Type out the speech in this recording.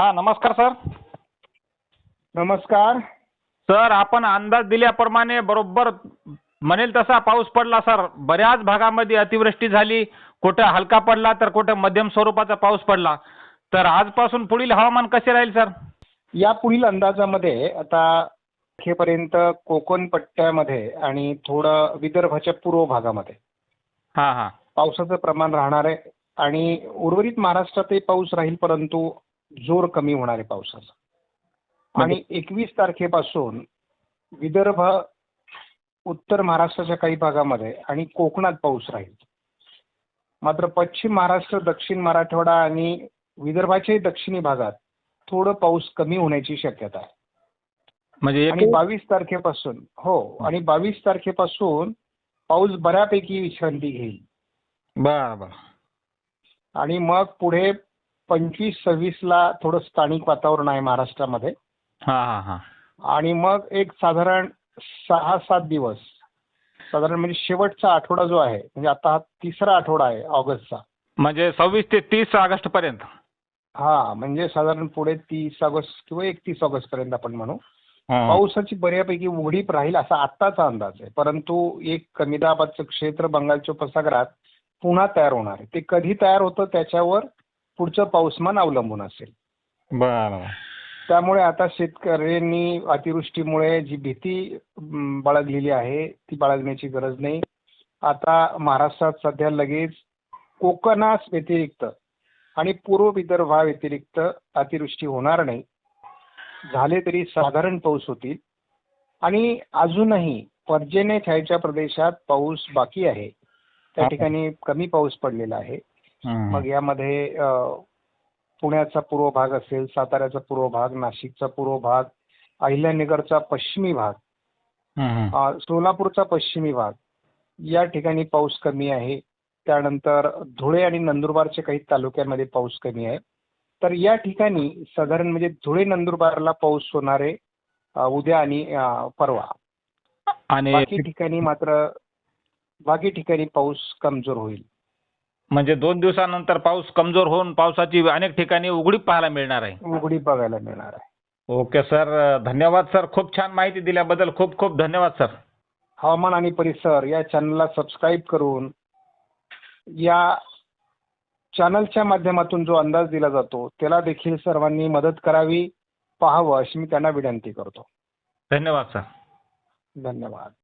हा नमस्कार सर. नमस्कार. सर आपण अंदाज दिल्याप्रमाणे बरोबर म्हणेल तसा पाऊस पडला सर. बऱ्याच भागामध्ये अतिवृष्टी झाली. कुठं हलका पडला तर कुठं मध्यम स्वरूपाचा पाऊस पडला. तर आजपासून पुढील हवामान कसे राहील सर? या पुढील अंदाजामध्ये आता अखेपर्यंत कोकण पट्ट्यामध्ये आणि थोडं विदर्भाच्या पूर्व भागामध्ये हां हां. पावसाचं प्रमाण राहणार आहे. आणि उर्वरित महाराष्ट्रातही पाऊस राहील परंतु जोर कमी होणार आहे पावसाचा. म्हणजे- आणि एकवीस तारखेपासून विदर्भ उत्तर महाराष्ट्राच्या काही भागामध्ये आणि कोकणात पाऊस राहील. मात्र पश्चिम महाराष्ट्र दक्षिण मराठवाडा आणि विदर्भाच्याही दक्षिणी भागात थोडं पाऊस कमी होण्याची शक्यता आहे. म्हणजे आणि बावीस तारखेपासून हो आणि बावीस तारखेपासून पाऊस बऱ्यापैकी विश्रांती घेईल. बरं बरं. आणि मग पुढे पंचवीस सव्वीसला थोडं स्थानिक वातावरण आहे महाराष्ट्रामध्ये. हां हां हां. आणि मग एक साधारण सहा सात दिवस. साधारण म्हणजे शेवटचा आठवडा जो आहे म्हणजे आता हा तिसरा आठवडा आहे ऑगस्टचा. म्हणजे सव्वीस ते तीस ऑगस्ट पर्यंत. हा म्हणजे साधारण पुढे तीस ऑगस्ट किंवा एकतीस ऑगस्ट पर्यंत आपण म्हणू. पावसाची बऱ्यापैकी उघडीप राहील असा आत्ताचा अंदाज आहे. परंतु एक कमी दाबाचं क्षेत्र बंगालच्या उपसागरात पुन्हा तयार होणार आहे. ते कधी तयार होतं त्याच्यावर पुढचं पाऊसमान अवलंबून असेल. बरं. त्यामुळे आता शेतकऱ्यांनी अतिवृष्टीमुळे जी भीती बाळगलेली आहे ती बाळगण्याची गरज नाही. आता महाराष्ट्रात सध्या लगेच कोकणास व्यतिरिक्त आणि पूर्व विदर्भा व्यतिरिक्त अतिवृष्टी होणार नाही. झाले तरी साधारण पाऊस होतील. आणि अजूनही पर्जन्य छायेच्या प्रदेशात पाऊस बाकी आहे. त्या ठिकाणी कमी पाऊस पडलेला आहे. मग यामध्ये पुण्याचा पूर्व भाग असेल साताऱ्याचा पूर्व भाग नाशिकचा पूर्व भाग अहिल्यानगरचा पश्चिमी भाग सोलापूरचा पश्चिमी भाग या ठिकाणी पाऊस कमी आहे. त्यानंतर धुळे आणि नंदुरबारच्या काही तालुक्यांमध्ये पाऊस कमी आहे. तर या ठिकाणी साधारण म्हणजे धुळे नंदुरबारला पाऊस होणार आहे उद्या आणि परवा. आणि बाकी ठिकाणी मात्र बाकी ठिकाणी पाऊस कमजोर होईल. म्हणजे दोन दिवसानंतर पाऊस कमजोर होऊन पावसाची अनेक ठिकाणी उघडीप पाहायला मिळणार आहे. उघडी बघायला मिळणार आहे. Okay sir. धन्यवाद सर. खूप छान माहिती दिल्याबद्दल खूप खूप धन्यवाद सर. हवामान आणि परिसर या चॅनलला सबस्क्राईब करून या चॅनलच्या माध्यमातून जो अंदाज दिला जातो त्याला देखील सर्वांनी मदत करावी पाहावं अशी मी त्यांना विनंती करतो. धन्यवाद सर. धन्यवाद.